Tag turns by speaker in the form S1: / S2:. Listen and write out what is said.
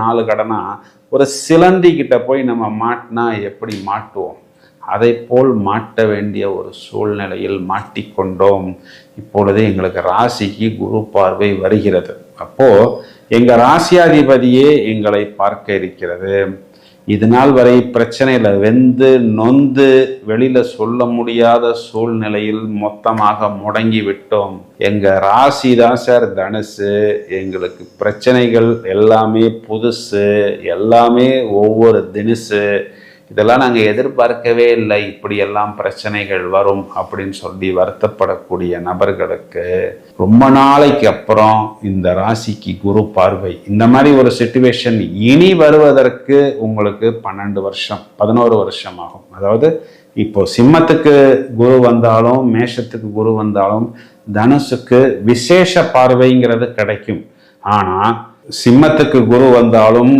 S1: நாலு கடனா ஒரு சிலந்தி கிட்ட போய் நம்ம மாட்டினா எப்படி மாட்டுவோம்? அதை போல் மாட்ட வேண்டிய ஒரு சூழ்நிலையில் மாட்டிக்கொண்டோம். இப்பொழுது எங்களுக்கு ராசிக்கு குரு பார்வை வருகிறது. அப்போ எங்க ராசியாதிபதியே எங்களை பார்க்க இருக்கிறது. இது நாள் வரை பிரச்சனையில் வெந்து நொந்து வெளியில் சொல்ல முடியாத சூழ்நிலையில் மொத்தமாக முடங்கி விட்டோம். எங்கள் ராசி தான் சார் தனுசு. எங்களுக்கு பிரச்சனைகள் எல்லாமே புதுசு. எல்லாமே ஒவ்வொரு தினுசு. இதெல்லாம் நாங்கள் எதிர்பார்க்கவே இல்லை. இப்படியெல்லாம் பிரச்சனைகள் வரும் அப்படின்னு சொல்லி வருத்தப்படக்கூடிய நபர்களுக்கு ரொம்ப நாளைக்கு அப்புறம் இந்த ராசிக்கு குரு பார்வை. இந்த மாதிரி ஒரு சுச்சுவேஷன் இனி வருவதற்கு உங்களுக்கு பன்னெண்டு வருஷம் பதினோரு வருஷம் ஆகும். அதாவது இப்போ சிம்மத்துக்கு குரு வந்தாலும் மேஷத்துக்கு குரு வந்தாலும் தனுசுக்கு விசேஷ பார்வைங்கிறது கிடைக்கும். ஆனால் சிம்மத்துக்கு குரு வந்தாலும்